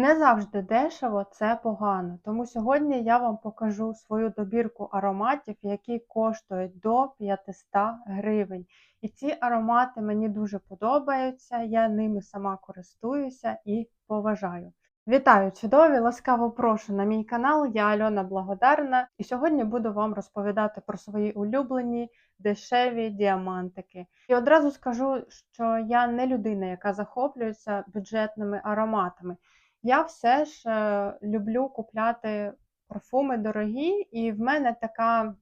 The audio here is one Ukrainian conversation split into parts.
Не завжди дешево це погано, тому сьогодні я вам покажу свою добірку ароматів, які коштують до 500 гривень. І ці аромати мені дуже подобаються, я ними сама користуюся і поважаю. Вітаю, чудові! Ласкаво прошу на мій канал. Я Альона Благодарна, і сьогодні буду вам розповідати про свої улюблені дешеві діамантики. І одразу скажу, що я не людина, яка захоплюється бюджетними ароматами. Я все ж е, люблю купляти парфуми дорогі, і в мене така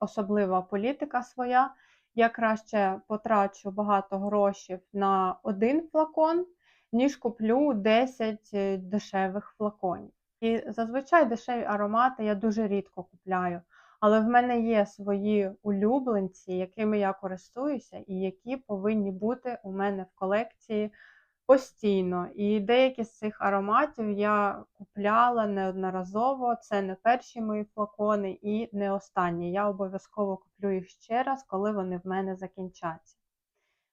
особлива політика своя. Я краще потрачу багато грошей на один флакон, ніж куплю 10 е, дешевих флаконів. І зазвичай дешеві аромати я дуже рідко купляю. Але в мене є свої улюбленці, якими я користуюся, і які повинні бути у мене в колекції постійно. І деякі з цих ароматів я купляла неодноразово. Це не перші мої флакони і не останні. Я обов'язково куплю їх ще раз, коли вони в мене закінчаться.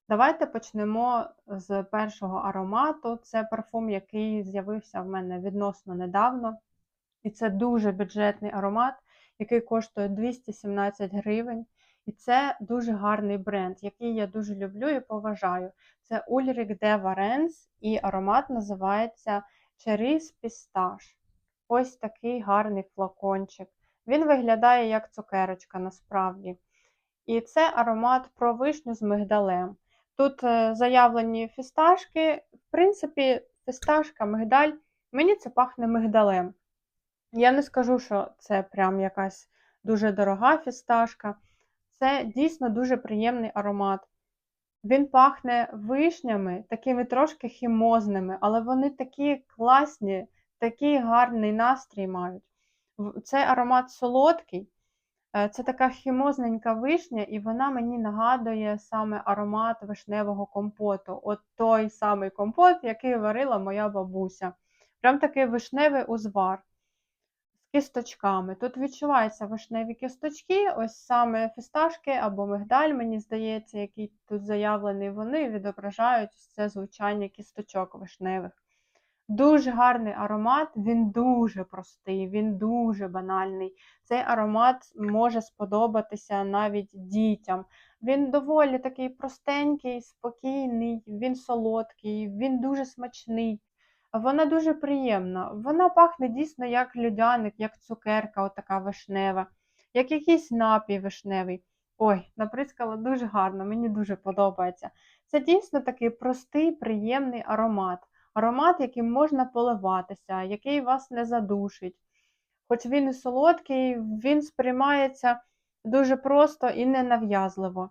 Давайте почнемо з першого аромату. Це парфум, який з'явився в мене відносно недавно. І це дуже бюджетний аромат, який коштує 217 гривень. І це дуже гарний бренд, який я дуже люблю і поважаю. Це Ulrich de Varens і аромат називається Cherise Pistache. Ось такий гарний флакончик. Він виглядає як цукерочка насправді. І це аромат про вишню з мигдалем. Тут е, заявлені фісташки. В принципі, фісташка, мигдаль. Мені це пахне мигдалем. Я не скажу, що це прям якась дуже дорога фісташка. Це дійсно дуже приємний аромат. Він пахне вишнями, такими трошки хімозними, але вони такі класні, такий гарний настрій мають. Цей аромат солодкий, е, це така хімозненька вишня, і вона мені нагадує саме аромат вишневого компоту. От той самий компот, який варила моя бабуся. Прям такий вишневий узвар кісточками. Тут відчуваються вишневі кісточки, ось саме фісташки або мигдаль, мені здається, який тут заявлений, вони відображають це звучання кісточок вишневих. Дуже гарний аромат, він дуже простий, він дуже банальний. Цей аромат може сподобатися навіть дітям. Він доволі такий простенький, спокійний, він солодкий, він дуже смачний. Вона дуже приємна. Вона пахне дійсно як людяник, як цукерка, отака вишнева, як якийсь напій вишневий. Ой, наприскала дуже гарно, мені дуже подобається. Це дійсно такий простий, приємний аромат. Аромат, яким можна поливатися, який вас не задушить. Хоч він і солодкий, він сприймається дуже просто і ненав'язливо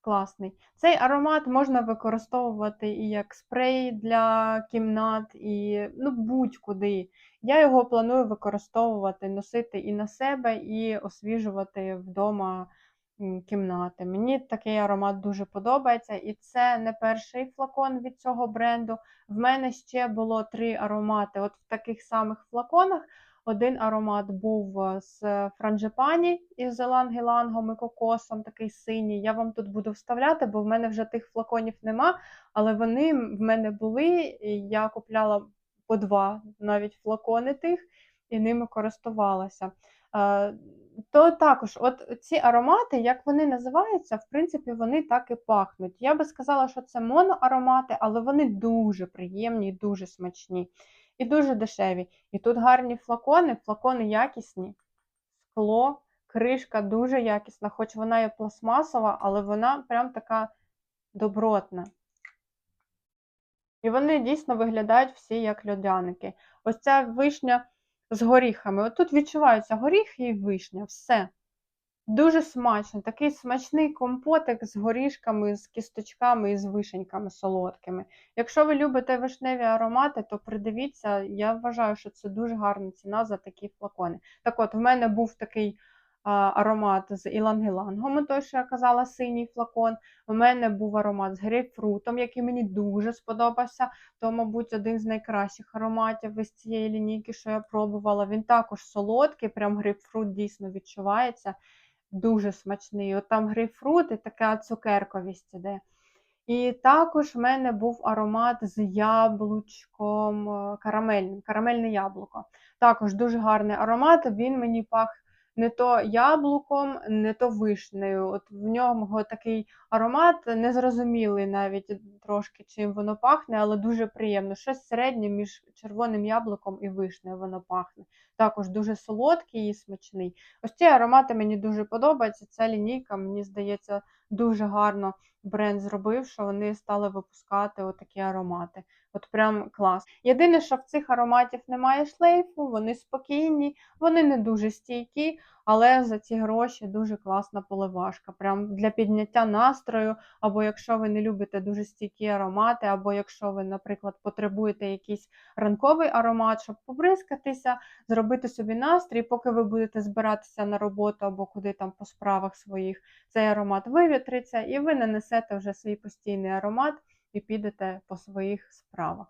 класний. Цей аромат можна використовувати і як спрей для кімнат, і ну, будь-куди. Я його планую використовувати, носити і на себе, і освіжувати вдома кімнати. Мені такий аромат дуже подобається, і це не перший флакон від цього бренду. В мене ще було три аромати от в таких самих флаконах. Один аромат був е, з франжипані із елангелангом і кокосом, такий синій. Я вам тут буду вставляти, бо в мене вже тих флаконів нема, але вони в мене були. і Я купляла по два навіть флакони тих і ними користувалася. Е, то також, от ці аромати, як вони називаються, в принципі, вони так і пахнуть. Я би сказала, що це моноаромати, але вони дуже приємні, і дуже смачні і дуже дешеві. І тут гарні флакони, флакони якісні, скло, кришка дуже якісна, хоч вона і пластмасова, але вона прям така добротна. І вони дійсно виглядають всі як льодяники. Ось ця вишня з горіхами. От тут відчуваються горіхи і вишня, все. Дуже смачно, такий смачний компотик з горішками, з кісточками і з вишеньками солодкими. Якщо ви любите вишневі аромати, то придивіться, я вважаю, що це дуже гарна ціна за такі флакони. Так от, в мене був такий а, аромат з ілангелангом, той, що я казала, синій флакон. У мене був аромат з грейпфрутом, який мені дуже сподобався. То, мабуть, один з найкращих ароматів із цієї лінійки, що я пробувала. Він також солодкий, прям грейпфрут дійсно відчувається дуже смачний. От там грейпфрут і така цукерковість іде. І також в мене був аромат з яблучком е, карамельним, карамельне яблуко. Також дуже гарний аромат. Він мені пах не то яблуком, не то вишнею. От в ньому такий аромат незрозумілий навіть трошки, чим воно пахне, але дуже приємно. Щось середнє між червоним яблуком і вишнею воно пахне. Також дуже солодкий і смачний. Ось ці аромати мені дуже подобаються. Ця лінійка, мені здається, дуже гарно бренд зробив, що вони стали випускати отакі аромати. От прям клас. Єдине, що в цих ароматів немає шлейфу, вони спокійні, вони не дуже стійкі, але за ці гроші дуже класна поливашка. Прям для підняття настрою, або якщо ви не любите дуже стійкі аромати, або якщо ви, наприклад, потребуєте якийсь ранковий аромат, щоб побризкатися, зробити собі настрій, поки ви будете збиратися на роботу або куди там по справах своїх, цей аромат вивітриться, і ви нанесете вже свій постійний аромат і підете по своїх справах.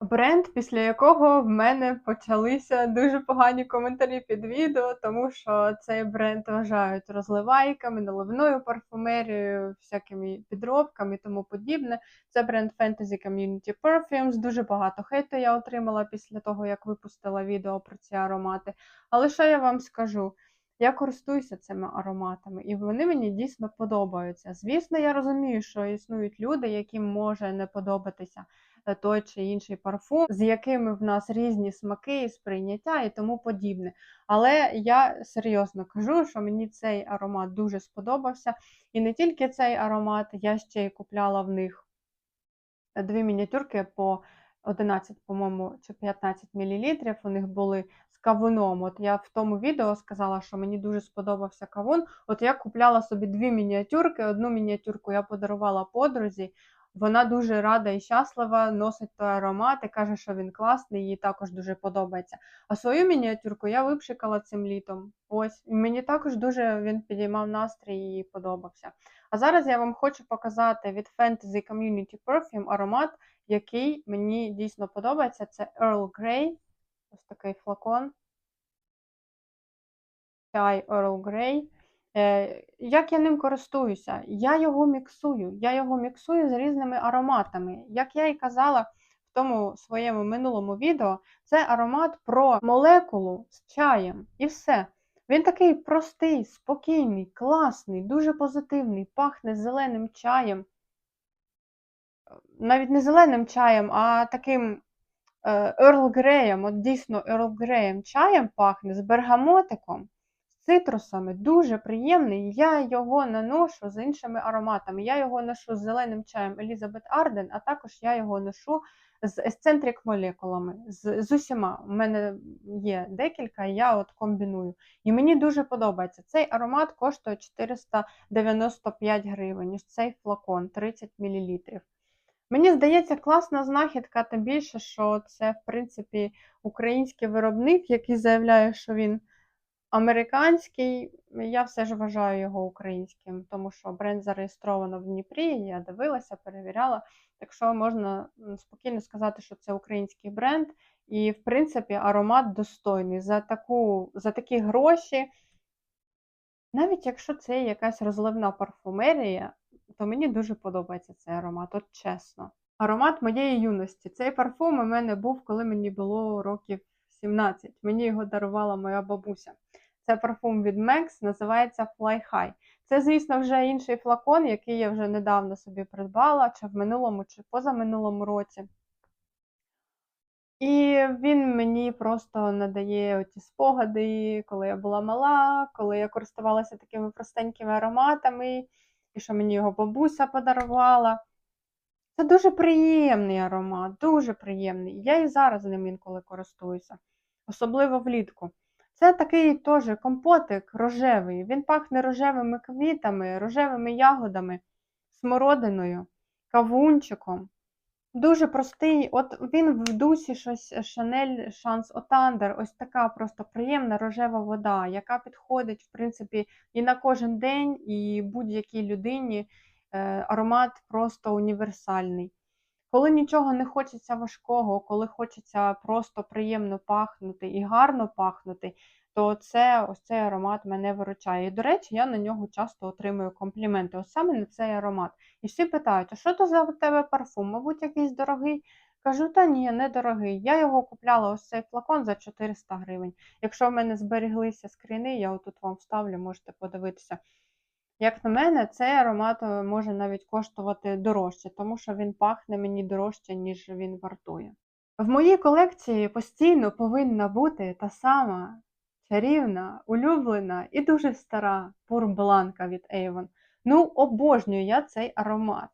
Бренд, після якого в мене почалися дуже погані коментарі під відео, тому що цей бренд вважають розливайками, наливною парфумерією, всякими підробками і тому подібне. Це бренд Fantasy Community Perfumes. Дуже багато хейту я отримала після того, як випустила відео про ці аромати. Але що я вам скажу? Я користуюся цими ароматами, і вони мені дійсно подобаються. Звісно, я розумію, що існують люди, яким може не подобатися е, той чи інший парфум, з якими в нас різні смаки, сприйняття і тому подібне. Але я серйозно кажу, що мені цей аромат дуже сподобався. І не тільки цей аромат, я ще й купляла в них дві мініатюрки по 11, по-моєму, чи 15 мл. У них були кавуном. От я в тому відео сказала, що мені дуже сподобався кавун. От я купляла собі дві мініатюрки. Одну мініатюрку я подарувала подрузі. Вона дуже рада і щаслива, носить той аромат і каже, що він класний, їй також дуже подобається. А свою мініатюрку я випшикала цим літом. Ось, і мені також дуже він підіймав настрій і подобався. А зараз я вам хочу показати від Fantasy Community Perfume аромат, який мені дійсно подобається. Це Earl Grey. Ось такий флакон. Чай Earl Grey. Е, Як я ним користуюся? Я його міксую. Я його міксую з різними ароматами. Як я і казала в тому своєму минулому відео, це аромат про молекулу з чаєм. І все. Він такий простий, спокійний, класний, дуже позитивний, пахне зеленим чаєм. Навіть не зеленим чаєм, а таким Ерл Греєм, от дійсно Ерл Греєм чаєм пахне з бергамотиком, з цитрусами. Дуже приємний. Я його наношу з іншими ароматами. Я його ношу з зеленим чаєм Елізабет Арден, а також я його ношу з есцентрик молекулами. З, з усіма. У мене є декілька, я от комбіную. І мені дуже подобається. Цей аромат коштує 495 гривень. Ось цей флакон 30 мл. Мені здається, класна знахідка, тим більше, що це, в принципі, український виробник, який заявляє, що він американський. Я все ж вважаю його українським, тому що бренд зареєстровано в Дніпрі, я дивилася, перевіряла. Так що можна спокійно сказати, що це український бренд. І, в принципі, аромат достойний. За таку, за такі гроші, навіть якщо це якась розливна парфумерія, то мені дуже подобається цей аромат, от чесно. Аромат моєї юності. Цей парфум у мене був, коли мені було років 17. Мені його дарувала моя бабуся. Це парфум від Max, називається Fly High. Це, звісно, вже інший флакон, який я вже недавно собі придбала, чи в минулому, чи позаминулому році. І він мені просто надає оті спогади, коли я була мала, коли я користувалася такими простенькими ароматами що мені його бабуся подарувала. Це дуже приємний аромат, дуже приємний. Я і зараз ним інколи користуюся, особливо влітку. Це такий теж компотик рожевий. Він пахне рожевими квітами, рожевими ягодами, смородиною, кавунчиком. Дуже простий, от він в дусі щось Chanel Chance Отандер, ось така просто приємна рожева вода, яка підходить, в принципі, і на кожен день, і будь-якій людині е, аромат просто універсальний. Коли нічого не хочеться важкого, коли хочеться просто приємно пахнути і гарно пахнути, то це ось цей аромат мене виручає. І, до речі, я на нього часто отримую компліменти. Ось саме на цей аромат. І всі питають: а що то за тебе парфум? Мабуть, якийсь дорогий. Кажу, та ні, не дорогий. Я його купляла ось цей флакон за 400 гривень. Якщо в мене збереглися скріни, я отут вам вставлю, можете подивитися. Як на мене, цей аромат е, може навіть коштувати дорожче, тому що він пахне мені дорожче, ніж він вартує. В моїй колекції постійно повинна бути та сама чарівна, улюблена і дуже стара пурбланка від Avon. Ну, обожнюю я цей аромат.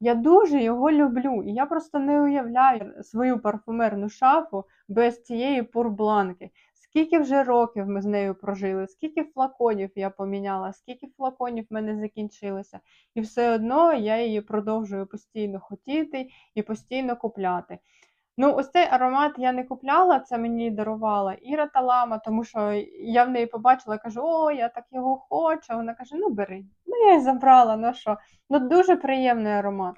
Я дуже його люблю, і я просто не уявляю свою парфумерну шафу без цієї пурбланки. Скільки вже років ми з нею прожили, скільки флаконів я поміняла, скільки флаконів в мене закінчилося. І все одно я її продовжую постійно хотіти і постійно купляти. Ну, ось цей аромат я не купляла, це мені дарувала Іра Талама, тому що я в неї побачила, кажу, о, я так його хочу. Вона каже: ну бери. Ну, я й забрала, ну що. Ну, дуже приємний аромат.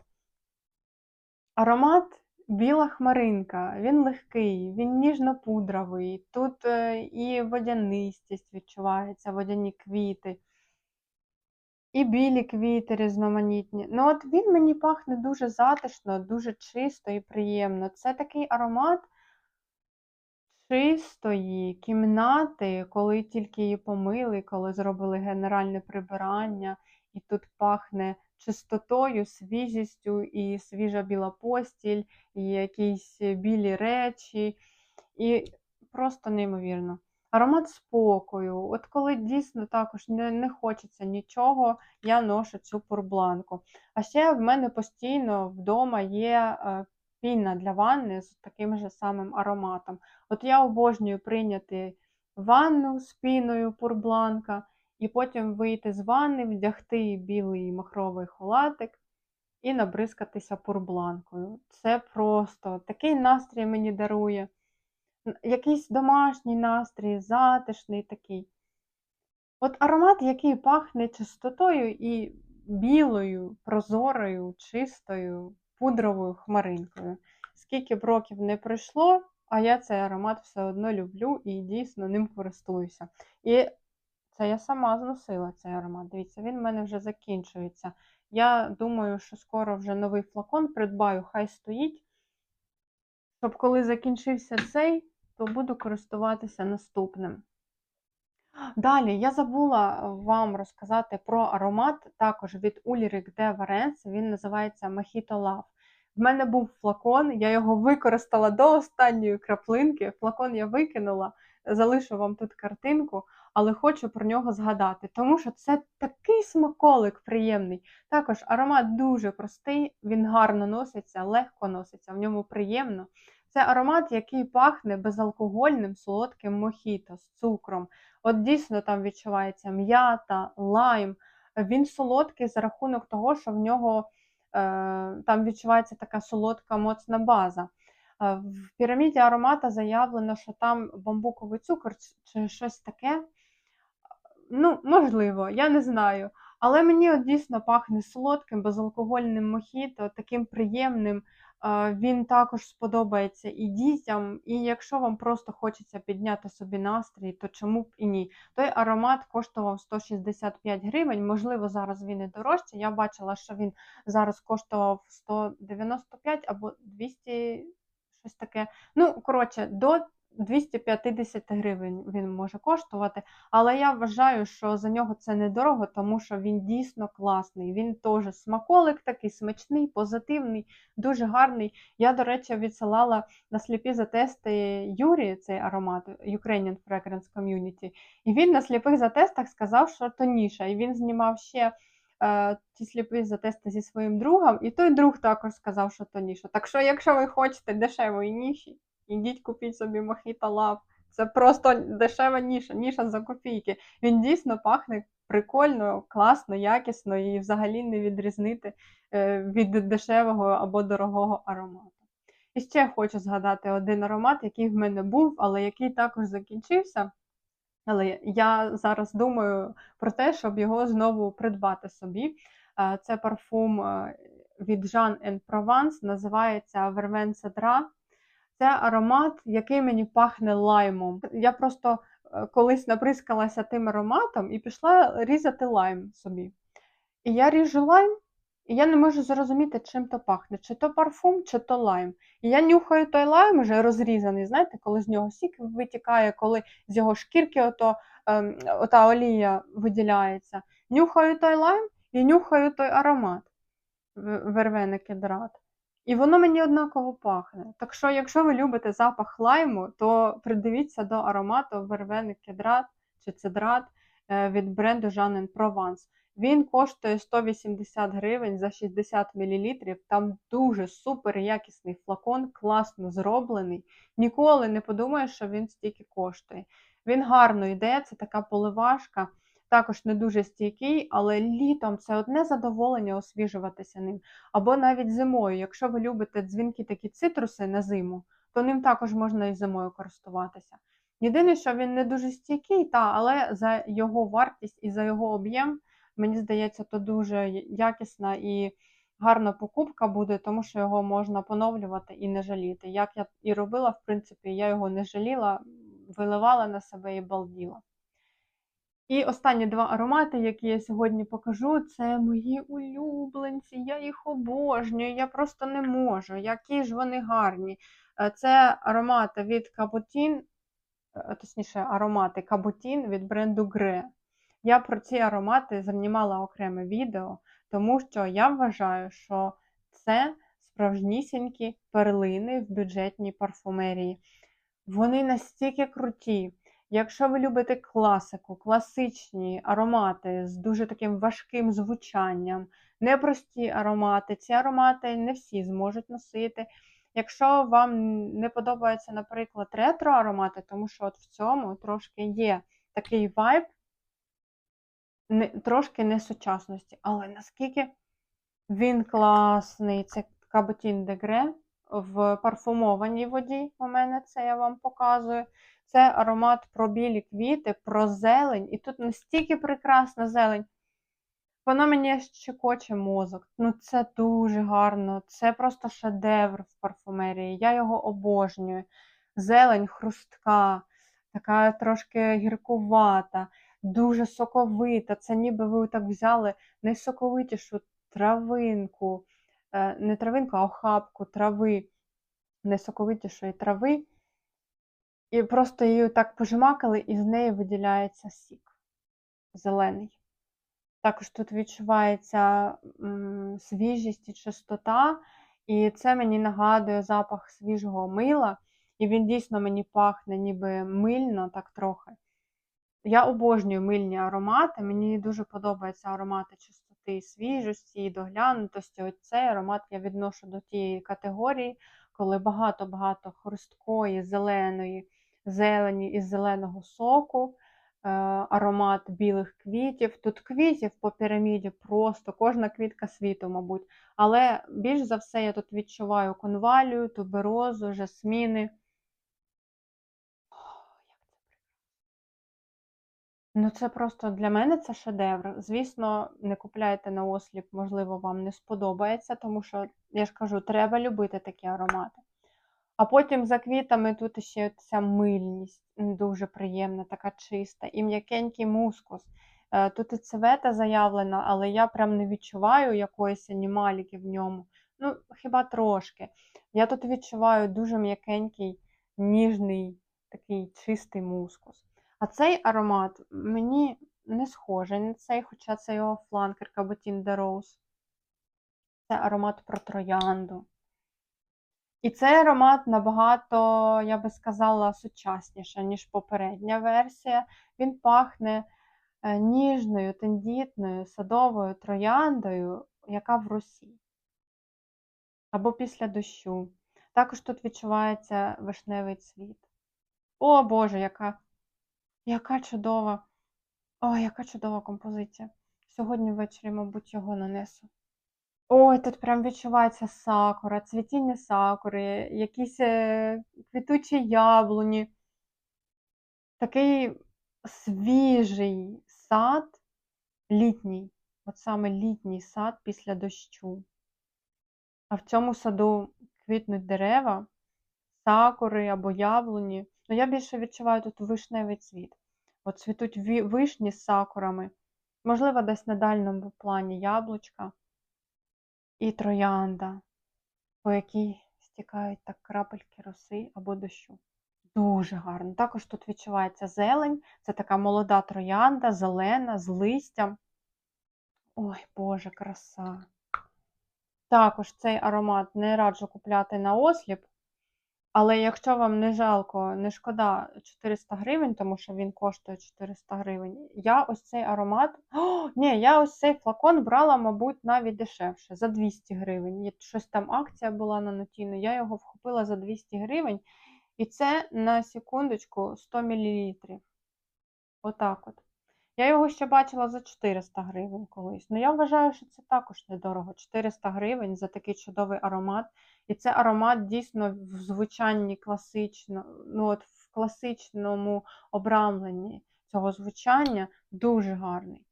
Аромат біла хмаринка, він легкий, він ніжно-пудровий. Тут е, і водянистість відчувається, водяні квіти, і білі квіти різноманітні. Ну, от він мені пахне дуже затишно, дуже чисто і приємно. Це такий аромат чистої кімнати, коли тільки її помили, коли зробили генеральне прибирання, і тут пахне чистотою, свіжістю, і свіжа біла постіль, і якісь білі речі, і просто неймовірно. Аромат спокою. От коли дійсно також не, не хочеться нічого, я ношу цю пурбланку. А ще в мене постійно вдома є е, піна для ванни з таким же самим ароматом. От я обожнюю прийняти ванну з піною пурбланка, і потім вийти з ванни, вдягти білий махровий халатик і набризкатися пурбланкою. Це просто такий настрій мені дарує. Якийсь домашній настрій, затишний такий. От аромат, який пахне чистотою і білою, прозорою, чистою, пудровою хмаринкою. Скільки б років не пройшло, а я цей аромат все одно люблю і дійсно ним користуюся. І це я сама зносила цей аромат. Дивіться, він в мене вже закінчується. Я думаю, що скоро вже новий флакон придбаю, хай стоїть. Щоб коли закінчився цей, то буду користуватися наступним. Далі я забула вам розказати про аромат також від Ulrich de Varence, він називається Mojito Love. В мене був флакон, я його використала до останньої краплинки. Флакон я викинула, залишу вам тут картинку, але хочу про нього згадати, тому що це такий смаколик приємний. Також аромат дуже простий, він гарно носиться, легко носиться, в ньому приємно. Це аромат, який пахне безалкогольним солодким мохіто з цукром. От дійсно там відчувається м'ята, лайм. Він солодкий за рахунок того, що в нього е, там відчувається така солодка моцна база. В піраміді аромата заявлено, що там бамбуковий цукор чи щось таке. Ну, можливо, я не знаю. Але мені от дійсно пахне солодким, безалкогольним мохіто, таким приємним. Він також сподобається і дітям, і якщо вам просто хочеться підняти собі настрій, то чому б і ні? Той аромат коштував 165 гривень, можливо, зараз він і дорожче. Я бачила, що він зараз коштував 195 або 200, щось таке. Ну, коротше, до 250 гривень він може коштувати, але я вважаю, що за нього це недорого, тому що він дійсно класний. Він теж смаколик такий смачний, позитивний, дуже гарний. Я, до речі, відсилала на сліпі затести Юрі цей аромат Ukrainian Fragrance Community, і він на сліпих затестах сказав, що тоніша. І він знімав ще. Е, ті сліпі затести зі своїм другом, і той друг також сказав, що тоніша. Так що, якщо ви хочете дешевої ніші, Ідіть купіть собі Мохіта Лав. Це просто дешева ніша, ніша за копійки. Він дійсно пахне прикольно, класно, якісно і взагалі не відрізнити е, від дешевого або дорогого аромату. І ще хочу згадати один аромат, який в мене був, але який також закінчився. Але я зараз думаю про те, щоб його знову придбати собі. Е, це парфум е, від Jean Provence, називається Verven Cedra. Це аромат, який мені пахне лаймом. Я просто е, колись наприскалася тим ароматом і пішла різати лайм собі. І я ріжу лайм, і я не можу зрозуміти, чим то пахне, чи то парфум, чи то лайм. І я нюхаю той лайм вже розрізаний, знаєте, коли з нього сік витікає, коли з його шкірки ото, ем, ота олія виділяється. Нюхаю той лайм і нюхаю той аромат в- вервений кедрат. І воно мені однаково пахне. Так що, якщо ви любите запах лайму, то придивіться до аромату вервений кедрат чи цедрат е, від бренду Jean Provence. Він коштує 180 гривень за 60 мл. Там дуже супер якісний флакон, класно зроблений. Ніколи не подумаєш, що він стільки коштує. Він гарно йде, це така поливашка, також не дуже стійкий, але літом це одне задоволення освіжуватися ним. Або навіть зимою. Якщо ви любите дзвінки такі цитруси на зиму, то ним також можна і зимою користуватися. Єдине, що він не дуже стійкий, та, але за його вартість і за його об'єм, мені здається, то дуже якісна і гарна покупка буде, тому що його можна поновлювати і не жаліти. Як я і робила, в принципі, я його не жаліла, виливала на себе і балділа. І останні два аромати, які я сьогодні покажу, це мої улюбленці. Я їх обожнюю, я просто не можу. Які ж вони гарні. Е, Це аромати від Кабутін, точніше, аромати Кабутін від бренду Гре. Я про ці аромати знімала окреме відео, тому що я вважаю, що це справжнісінькі перлини в бюджетній парфумерії. Вони настільки круті. Якщо ви любите класику, класичні аромати з дуже таким важким звучанням, непрості аромати, ці аромати не всі зможуть носити. Якщо вам не подобаються, наприклад, ретро-аромати, тому що от в цьому трошки є такий вайб, не, трошки несучасності, але наскільки він класний, це Каботін Дегре в парфумованій воді. У мене це я вам показую. Це аромат про білі квіти, про зелень. І тут настільки прекрасна зелень. Воно мені щекоче мозок. Ну, це дуже гарно. Це просто шедевр в парфумерії. Я його обожнюю. Зелень хрустка, така трошки гіркувата, дуже соковита. Це ніби ви так взяли найсоковитішу травинку, е, не травинку, а охапку трави, найсоковитішої трави. І просто її так пожмакали, і з неї виділяється сік зелений. Також тут відчувається свіжість і чистота, і це мені нагадує запах свіжого мила, і він дійсно мені пахне ніби мильно, так трохи. Я обожнюю мильні аромати, мені дуже подобаються аромати чистоти і свіжості, і доглянутості. Ось цей аромат я відношу до тієї категорії, коли багато-багато хрусткої, зеленої, зелені із зеленого соку, е, аромат білих квітів. Тут квітів по піраміді просто кожна квітка світу, мабуть. Але більш за все я тут відчуваю конвалію, туберозу, жасміни. Ну, це просто для мене це шедевр. Звісно, не купляйте на осліп, можливо, вам не сподобається, тому що, я ж кажу, треба любити такі аромати. А потім за квітами тут ще ця мильність, дуже приємна, така чиста, і м'якенький мускус. Е, Тут і цвета заявлена, але я прям не відчуваю якоїсь анімаліки в ньому. Ну, хіба трошки. Я тут відчуваю дуже м'якенький, ніжний, такий чистий мускус. А цей аромат мені не схожий на цей, хоча це його фланкер Cabotin de Rose. Це аромат про троянду. І цей аромат набагато, я би сказала, сучасніше, ніж попередня версія. Він пахне е, ніжною, тендітною, садовою трояндою, яка в росі. Або після дощу. Також тут відчувається вишневий цвіт. О, Боже, яка, яка чудова, о, яка чудова композиція. Сьогодні ввечері, мабуть, його нанесу. Ой, тут прям відчувається сакура, цвітіння сакури, якісь е, квітучі яблуні. Такий свіжий сад, літній, от саме літній сад після дощу. А в цьому саду квітнуть дерева, сакури або яблуні. Ну, я більше відчуваю тут вишневий цвіт. От цвітуть вишні з сакурами, можливо, десь на дальньому плані яблучка і троянда, по якій стікають так крапельки роси або дощу. Дуже гарно. Також тут відчувається зелень, це така молода троянда, зелена, з листям. Ой, Боже, краса. Також цей аромат не раджу купляти на осліп, але якщо вам не жалко, не шкода 400 гривень, тому що він коштує 400 гривень, я ось цей аромат. О, ні, я ось цей флакон брала, мабуть, навіть дешевше, за 200 гривень. Щось там акція була на Нотіно, я його вхопила за 200 гривень. І це на секундочку 100 мл. Отак от. Я його ще бачила за 400 гривень колись. Ну я вважаю, що це також недорого. 400 гривень за такий чудовий аромат. І це аромат дійсно в звучанні класично, ну от в класичному обрамленні цього звучання дуже гарний.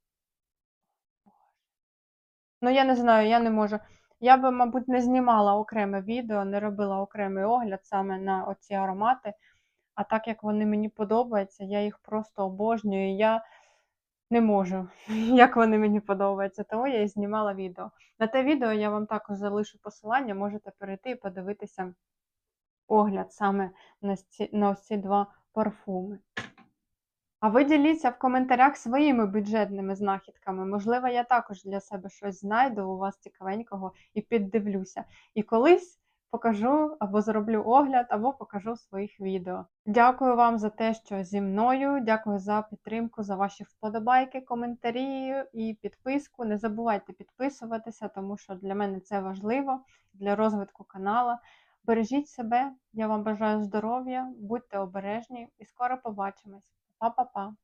Ну, я не знаю, я не можу. Я би, мабуть, не знімала окреме відео, не робила окремий огляд саме на оці аромати. А так як вони мені подобаються, я їх просто обожнюю. Я не можу, як вони мені подобаються. Тому я і знімала відео. На те відео я вам також залишу посилання, можете перейти і подивитися огляд саме на ці, на ці два парфуми. А ви діліться в коментарях своїми бюджетними знахідками. Можливо, я також для себе щось знайду у вас цікавенького і піддивлюся. І колись покажу або зроблю огляд, або покажу своїх відео. Дякую вам за те, що зі мною. Дякую за підтримку, за ваші вподобайки, коментарі і підписку. Не забувайте підписуватися, тому що для мене це важливо для розвитку канала. Бережіть себе, я вам бажаю здоров'я, будьте обережні і скоро побачимось. Па-па-па!